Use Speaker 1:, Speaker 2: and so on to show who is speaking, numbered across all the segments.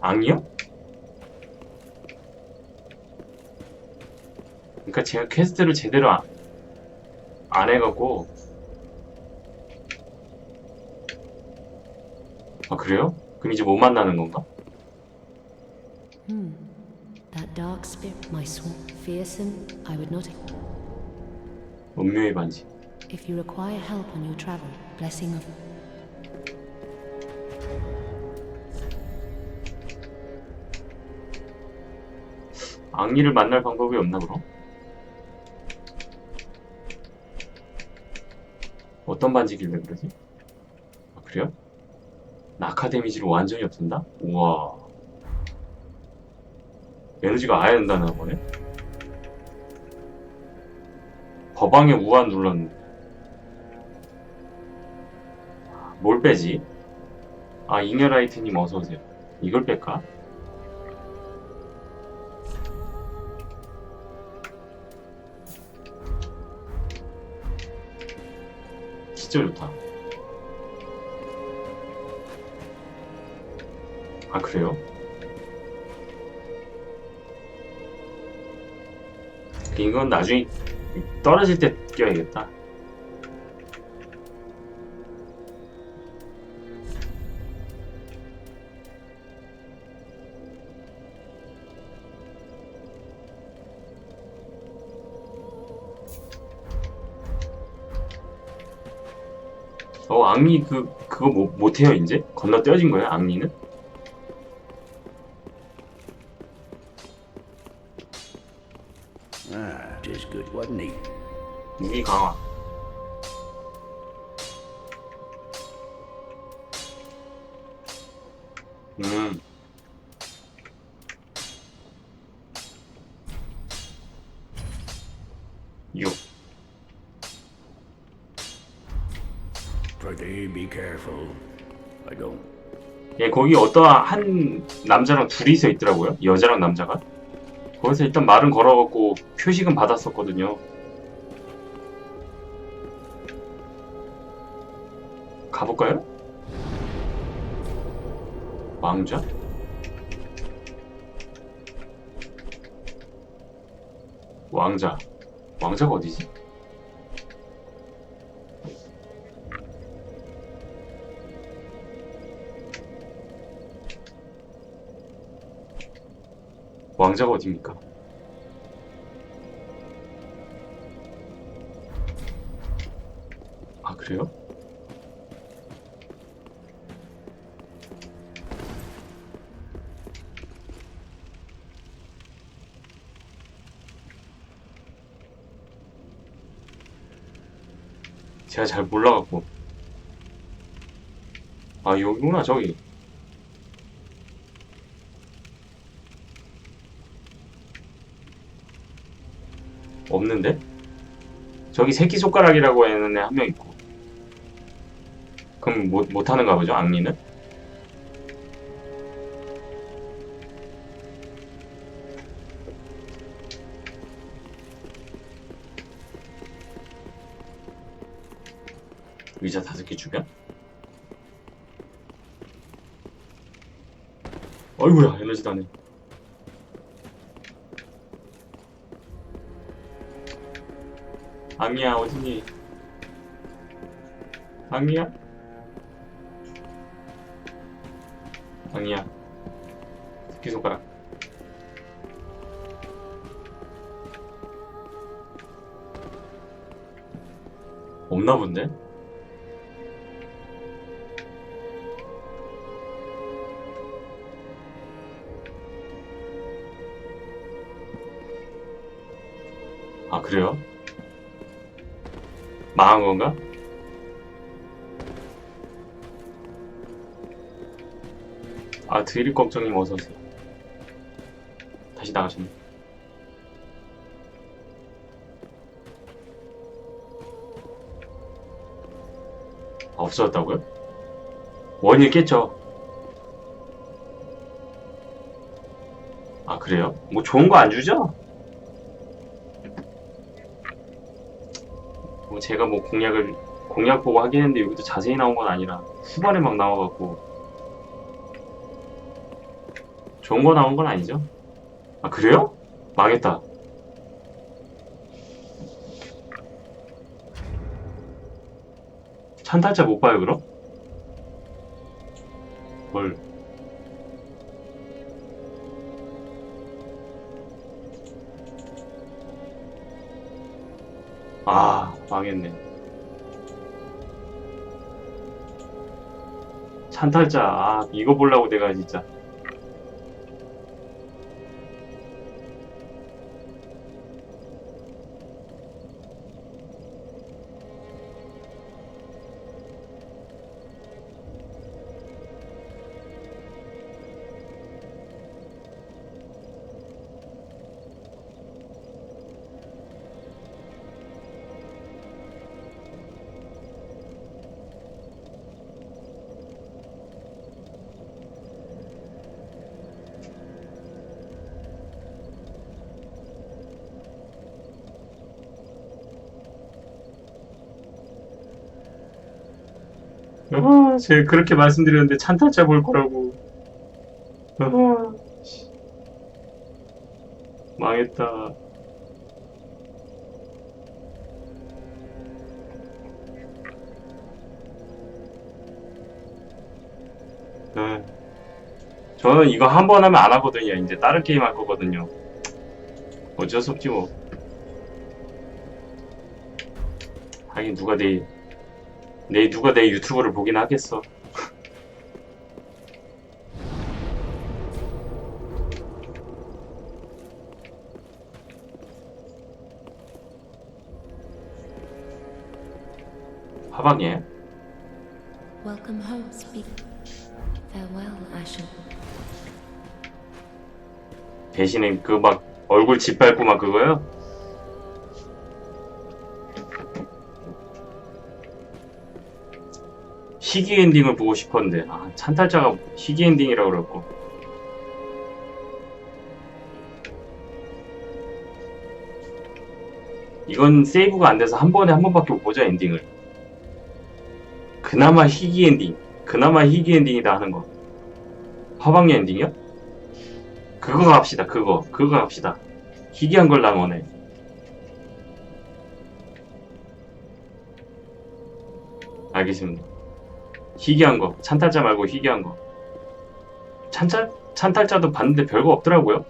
Speaker 1: 악이요? 그러니까 제가 퀘스트를 제대로 안, 안 해갖고 아 그래요? 그럼 이제 못 만나는 건가?
Speaker 2: Hmm. That dark spirit, my swamp, fearsome, I would not.
Speaker 1: 운명의 반지
Speaker 2: If you require help on your travel, blessing of.
Speaker 1: 악리를 만날 방법이 없나 그럼? 어떤 반지길래 그러지? 아, 그래요? 낙하 데미지를 완전히 없앤다? 우와 에너지가 아예 안 나는 거네? 거방에 우한 눌렀는데 뭘 빼지? 아 잉여라이트님 어서오세요 이걸 뺄까? 진짜 좋다. 아, 그래요? 이건 나중에 떨어질 때 껴야겠다. 어, 악리 그, 그거 못, 못해요, 이제? 건너 떼어진 거야, 악리는? 무기 강화. 거기 어떠한 한 남자랑 둘이서 있더라고요. 여자랑 남자가. 거기서 일단 말은 걸어갖고 표식은 받았었거든요. 가볼까요? 왕자? 왕자. 왕자가 어디지? 왕자가 어디입니까? 아, 그래요? 제가 잘 몰라갖고. 아, 여기구나, 저기. 없는데? 저기 새끼손가락이라고 하는 애 한 명 있고. 그럼 못, 못하는가 보죠, 악리는? 의자 다섯 개 주변? 어이구야, 에너지 다네. 악리야, 어딨니? 악리야? 악리야. 새끼 손가락. 없나 본데? 아, 그래요? 망한 건가? 아, 드립 걱정님 어서 오세요. 다시 나가셨네. 아, 없어졌다고요? 원일 깼죠? 아, 그래요? 뭐 좋은 거 안 주죠? 뭐 제가 뭐 공략을 공략 보고 하긴 했는데 여기도 자세히 나온 건 아니라 후반에 막 나와갖고 좋은 거 나온 건 아니죠? 아, 그래요? 망했다. 찬탈자 못 봐요, 그럼? 뭘. 망했네. 찬탈자, 아, 이거 보려고 내가 진짜. 아, 제가 그렇게 말씀드렸는데 찬탈자 볼 거라고. 아, 씨. 망했다. 아, 저는 이거 한 번 하면 안 하거든요. 이제 다른 게임 할 거거든요. 어쩔 수 없지 뭐. 하긴 누가 내 내 누가 내 유튜브를 보긴 하겠어. 화방이에요?
Speaker 2: Welcome home, speak. Farewell, Ashen.
Speaker 1: 대신에 그 막 얼굴 짓밟고 막 그거요? 희귀 엔딩을 보고 싶었는데 아 찬탈자가 희귀 엔딩이라고 그랬고. 이건 세이브가 안 돼서 한 번에 한 번밖에 못 보죠 엔딩을. 그나마 희귀 엔딩 그나마 희귀 엔딩이다 하는 거. 화방리 엔딩이요? 그거 갑시다 그거. 그거 갑시다. 희귀한 걸 나오네. 알겠습니다 희귀한 거 찬탈자 말고 희귀한 거 찬탈, 찬탈자도 봤는데 별거 없더라고요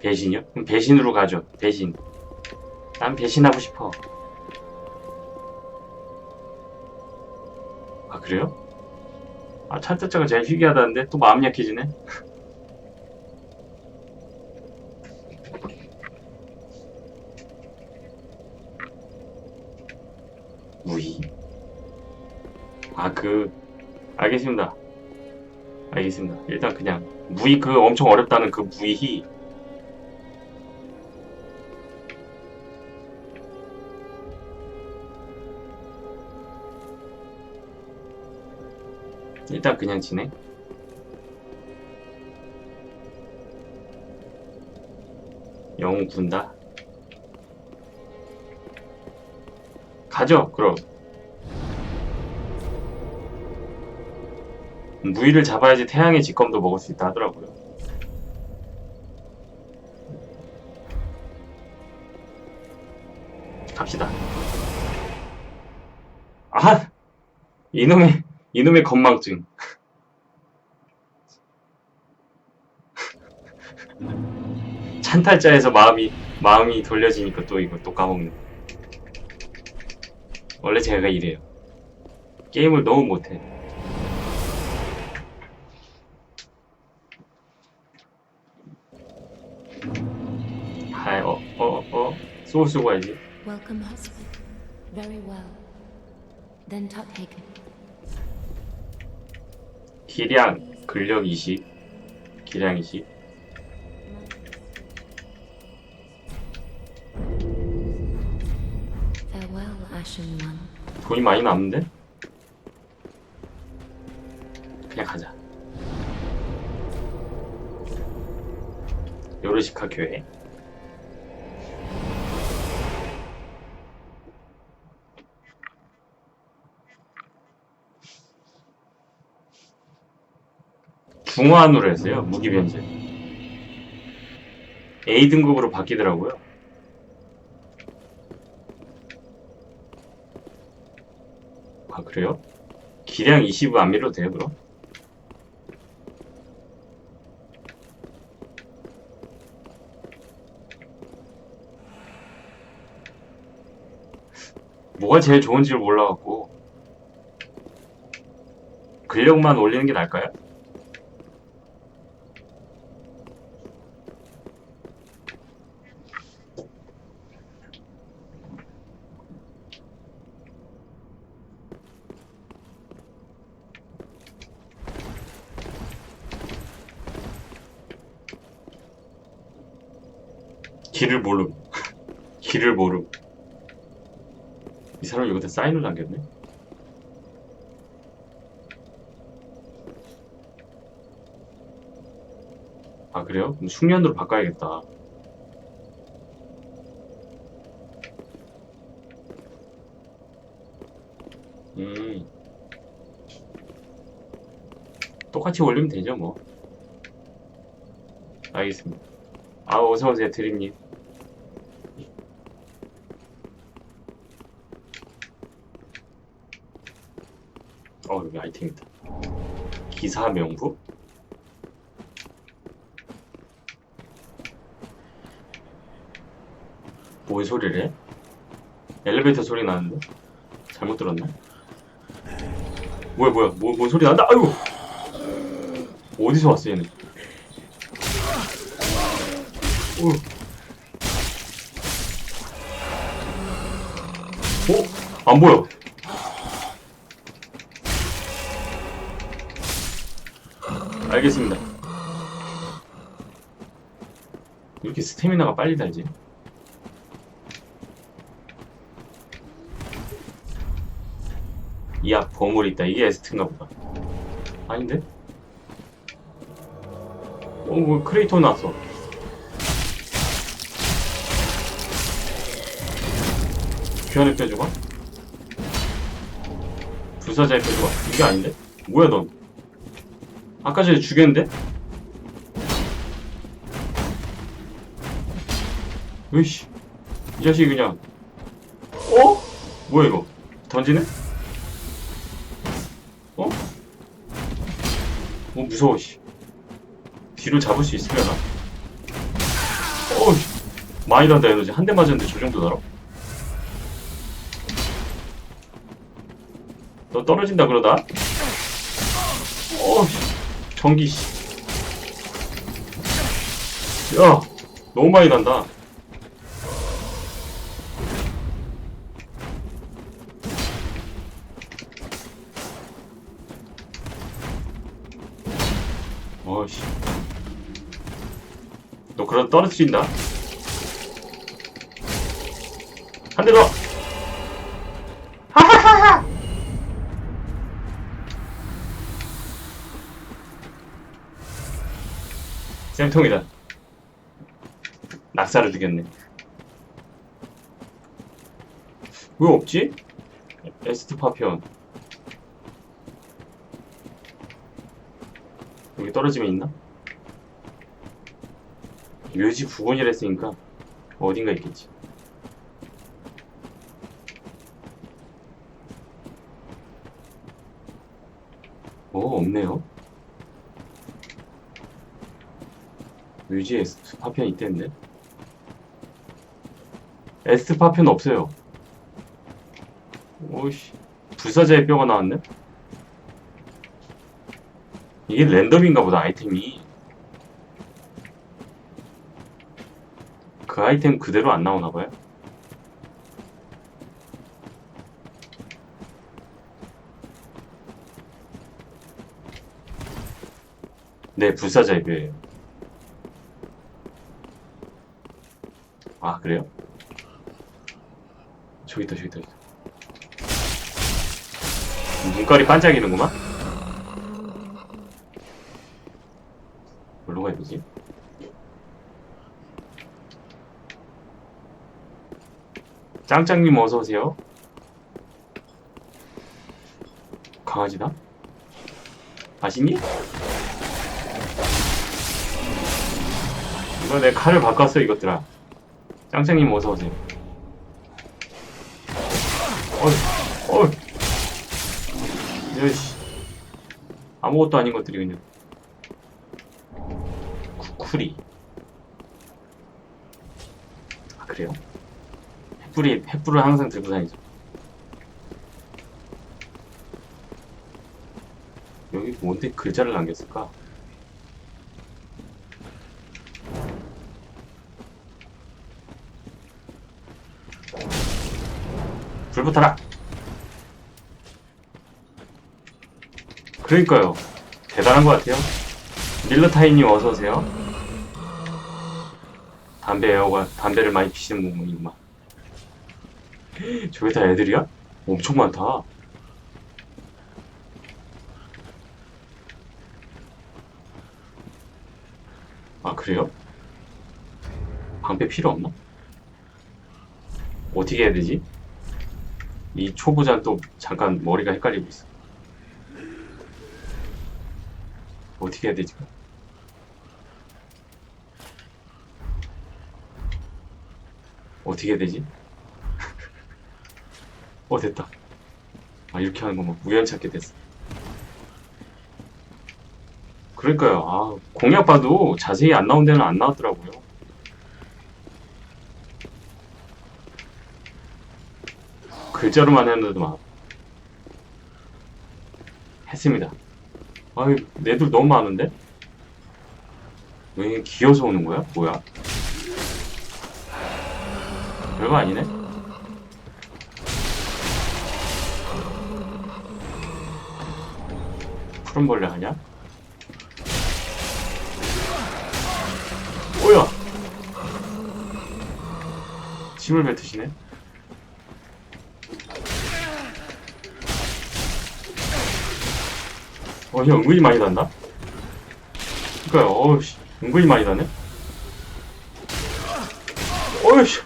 Speaker 1: 배신이요? 그럼 배신으로 가죠 배신 난 배신하고 싶어 아 그래요? 아, 찬타자가 제일 희귀하다는데 또 마음 약해지네. 무희? 아, 그, 알겠습니다. 알겠습니다. 일단 그냥, 무희 그 엄청 어렵다는 그 무희. 일단 그냥 지내. 영웅 군다. 가죠, 그럼. 무의를 잡아야지 태양의 직검도 먹을 수 있다 하더라고요. 갑시다. 아! 이놈의, 이놈의 건망증. 찬탈자에서 마음이 마음이 돌려지니까 또 이거 또 까먹네. 원래 제가 이래요. 게임을 너무 못해. 아, 어, 어, 어, 쏘고 쓰고 가야지.
Speaker 2: Welcome, husband. Very well. Then Tuthagen.
Speaker 1: 기량, 근력 20, 기량 20.
Speaker 2: Farewell, Ashen One.
Speaker 1: 돈이 많이 남는데? 그냥 가자. 요르시카 교회. 중화한으로 했어요. 무기 변제. A 등급으로 바뀌더라고요. 아 그래요? 기량 20은 안 밀어도 돼요 그럼? 뭐가 제일 좋은지를 몰라갖고 근력만 올리는 게 나을까요? 길을 모름. 길을 모름. 이 사람 여기다 사인을 남겼네. 아 그래요? 그럼 숙련도로 바꿔야겠다. 음. 똑같이 올리면 되죠 뭐. 알겠습니다. 아 어서 오세요 드림님. 어 여기 아이템 있다. 기사 명부? 뭔 소리를 해? 엘리베이터 소리 나는데? 잘못 들었나? 뭐야 뭐야 뭐, 뭔 소리 난다? 아이고! 어디서 왔어 얘는? 어? 어? 안 보여. 알겠습니다. 이렇게 스태미나가 빨리 달지? 이앞 보물이 있다. 이게 에스트인가 보다. 아닌데? 어, 뭐 크레이터 나왔어. 귀환의 뼈조각? 불사자의 뼈조각? 이게 아닌데? 뭐야 넌? 아까 전에 죽였는데? 으이씨 이 자식이 그냥 어? 뭐야 이거 던지네? 어? 어 무서워 씨 뒤로 잡을 수 있으려나? 어우 많이 단다 에너지 한 대 맞았는데 저 정도 달아? 너 떨어진다 그러다? 어 전기 씨. 야 너무 많이 난다. 어이씨. 너 그러다 떨어뜨린다 쌤통이다. 낙사를 죽였네. 왜 없지? 에스트 파피온. 여기 떨어지면 있나? 묘지 부근이라 했으니까 어딘가 있겠지. 어, 없네요. 뮤지에 에스트 파편 있댔는데? 에스트 파편 없어요. 오씨. 불사자의 뼈가 나왔네? 이게 랜덤인가 보다 아이템이. 그 아이템 그대로 안 나오나 봐요? 네 불사자의 뼈예요 아 그래요? 저기 있다 저기 있다 눈깔이 반짝이는구만? 뭘로 가야 되지? 짱짱님 어서오세요 강아지다? 이거 내 칼을 바꿨어 이것들아 짱짱님 어서 오세요. 어이 어이. 여씨. 아무것도 아닌 것들이 그냥 쿠쿠리. 아 그래요? 횃불이 횃불을 항상 들고 다니죠. 여기 뭔데 글자를 남겼을까? 불 붙어라! 그러니까요. 대단한 것 같아요. 밀러타이님 어서 오세요. 담배 에어가, 담배를 많이 피시는 부분이구만. 저게 다 애들이야? 엄청 많다. 아, 그래요? 방패 필요 없나? 어떻게 해야 되지? 이 초보자는 또 잠깐 머리가 헷갈리고 있어. 어떻게 해야 되지? 어떻게 해야 되지? 어, 됐다. 아, 이렇게 하는 거뭐 우연찮게 됐어. 그러니까요. 아, 공약 봐도 자세히 안 나온 데는 안 나왔더라고요. 글자로만 했는데도 막 했습니다. 아유, 내들 너무 많은데? 왜 기어서 오는 거야? 뭐야? 별거 아니네? 푸른벌레 하냐? 뭐야? 침을 뱉으시네? 어, 형 은근히 많이 단다? 그니까요, 어우씨, 은근히 많이 다네? 어우씨,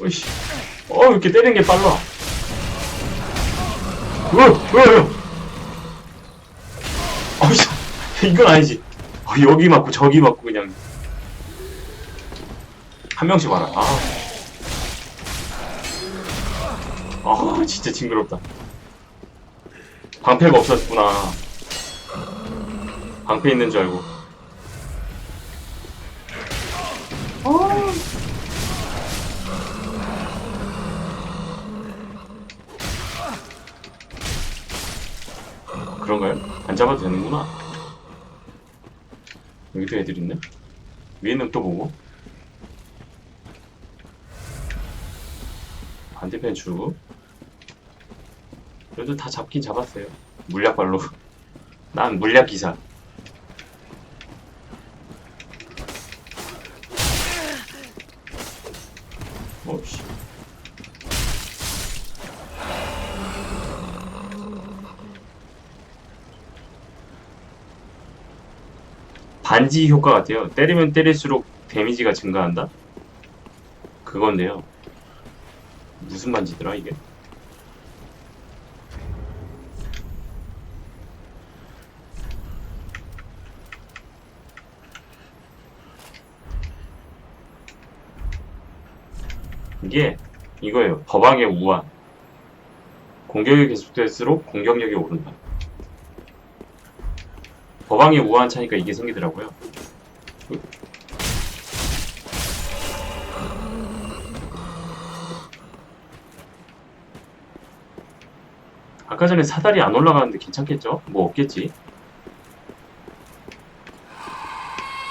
Speaker 1: 어우씨, 어, 이렇게 때리는 게 빨라. 으, 으, 으. 어우씨, 이건 아니지. 어, 여기 맞고 저기 맞고 그냥. 한 명씩 와라. 아. 아, 진짜 징그럽다. 방패가 없었구나. 방패 있는 줄 알고. 그런가요? 안 잡아도 되는구나. 여기도 애들 있네? 위에는 또 뭐고? 반대편 주. 그래도 다 잡긴 잡았어요. 물약발로. 난 물약 기사. 어씨. 반지 효과 같아요. 때리면 때릴수록 데미지가 증가한다? 그건데요. 무슨 반지더라, 이게? 이게 이거예요. 법왕의 우한. 공격이 계속될수록 공격력이 오른다. 법왕의 우한 차니까 이게 생기더라고요. 아까 전에 사다리 안 올라가는데 괜찮겠죠? 뭐 없겠지?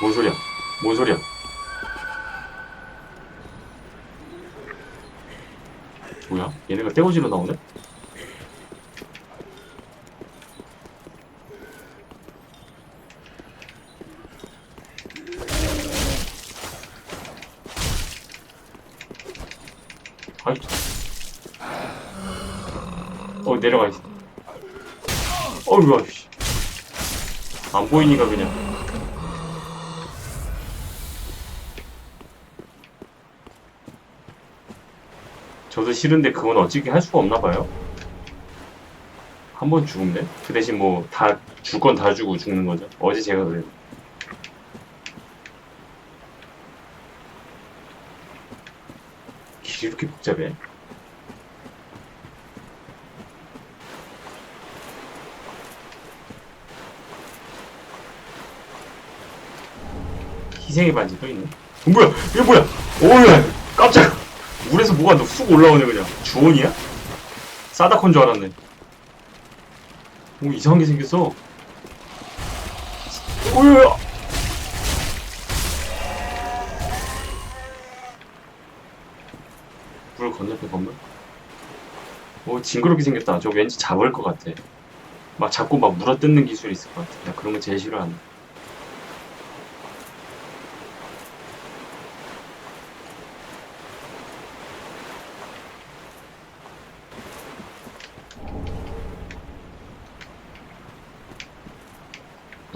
Speaker 1: 뭔 소리야? 뭔 소리야? 뭐야? 얘네가 떼고지로 나오네? 아이, 어 내려가 있어. 어이구, 씨. 안 보이니까 그냥. 저도 싫은데 그건 어찌게 할 수가 없나 봐요. 한 번 죽음네. 그 대신 뭐 다 줄 건 다 주고 죽는 거죠. 어제 제가 그래요. 길이 이렇게 복잡해. 희생의 반지 또 있네. 어, 뭐야? 이게 뭐야? 오야 깜짝. 물에서 뭐가 쑥 올라오네 그냥. 주원이야? 사다콘 줄 알았네. 오 이상한 게 생겼어. 오야. 물 건너편 건물? 오 징그럽게 생겼다. 저 왠지 잡을 것 같아. 막 자꾸 막 물어뜯는 기술이 있을 것 같아. 나 그런 거 제일 싫어하네.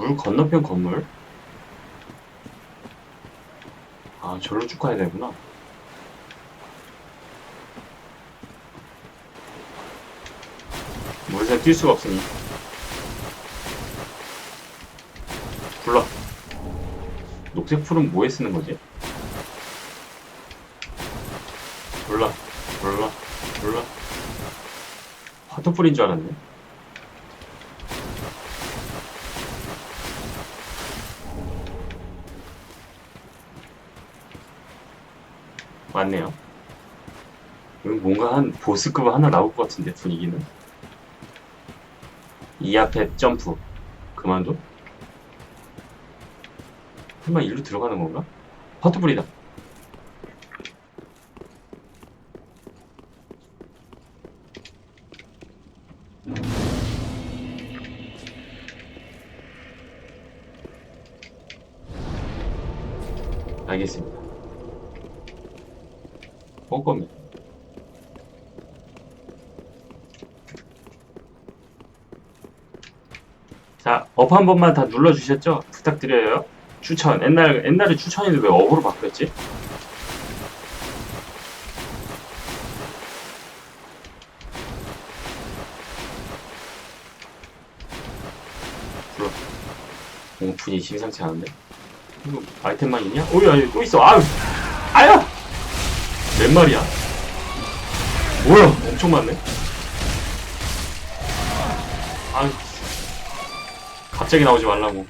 Speaker 1: 물 건너편 건물? 아, 절로 쭉 가야 되구나. 물에서 뛸 수가 없으니. 불러. 녹색 풀은 뭐에 쓰는 거지? 몰라, 몰라, 몰라. 화토풀인 줄 알았네. 맞네요. 뭔가 한 보스급 하나 나올 것 같은데 분위기는. 이 앞에 점프. 그만둬? 설마 일로 들어가는 건가? 파트불이다. 알겠습니다. 꼼꼼히. 자, 업 한 번만 다 눌러주셨죠? 부탁드려요. 추천. 옛날, 옛날에 추천인데 왜 업으로 바뀌었지? 불러. 오픈이 심상치 않은데? 이거 아이템만 있냐? 오야, 또 있어. 아유! 몇 마리야? 뭐야? 엄청 많네. 아유. 갑자기 나오지 말라고.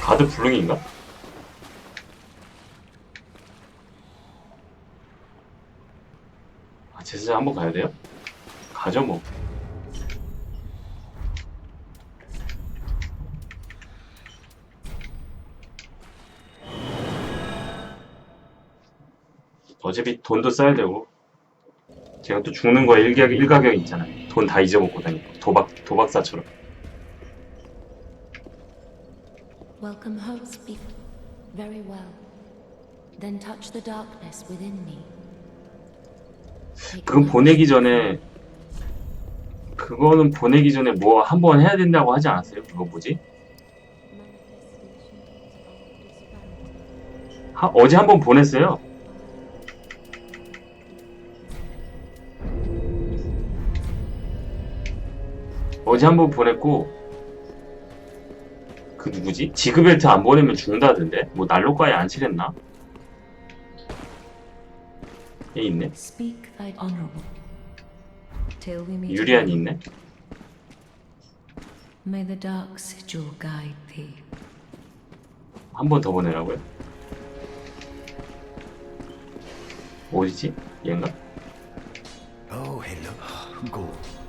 Speaker 1: 가드 블릉인가? 아, 제사장 한번 가야 돼요? 가죠 뭐. 어차피 돈도 써야 되고 제가 또 죽는 거에 일가격, 일가격 있잖아요 돈 다 잊어먹고 다니고 도박, 도박사처럼
Speaker 2: Welcome home, speak. Very well. Then touch the darkness within me.
Speaker 1: 그건 보내기 전에 그거는 보내기 전에 뭐 한 번 해야 된다고 하지 않았어요? 그거 뭐지? 하, 어제 한 번 보냈어요 어제 한 번 보냈고 그 누구지? 지그벨트 안 보내면 죽는다던데? 뭐 난로가에 안 칠했나? 얘 있네. 유리안이. 있네. 한 번 더 보내라고요? 어디지? 얘인가?
Speaker 3: Oh, hello. Go.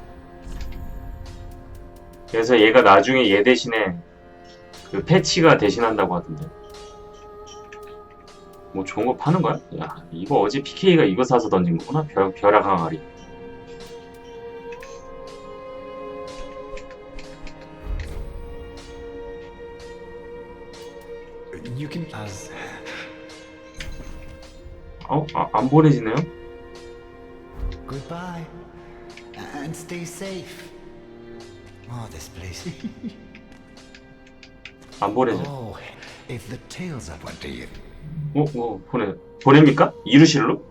Speaker 1: 그래서 얘가 나중에 얘 대신에 그 패치가 대신한다고 하던데. 뭐 좋은 거 파는 거야? 야, 이거 어제 PK가 이거 사서 던진 거구나? 벼, 벼락 항아리.
Speaker 3: You can. As.
Speaker 1: 어? 아, 안 보내지네요?
Speaker 4: Goodbye. And stay safe. Oh, this place.
Speaker 1: 안 보내죠.
Speaker 4: oh, if the tales of what do you?
Speaker 1: 어? 어, 보내. 보냅니까? 이루실로?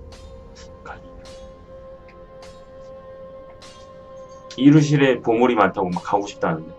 Speaker 1: 가- 이루실에 보물이 많다고 막 가고 싶다는데.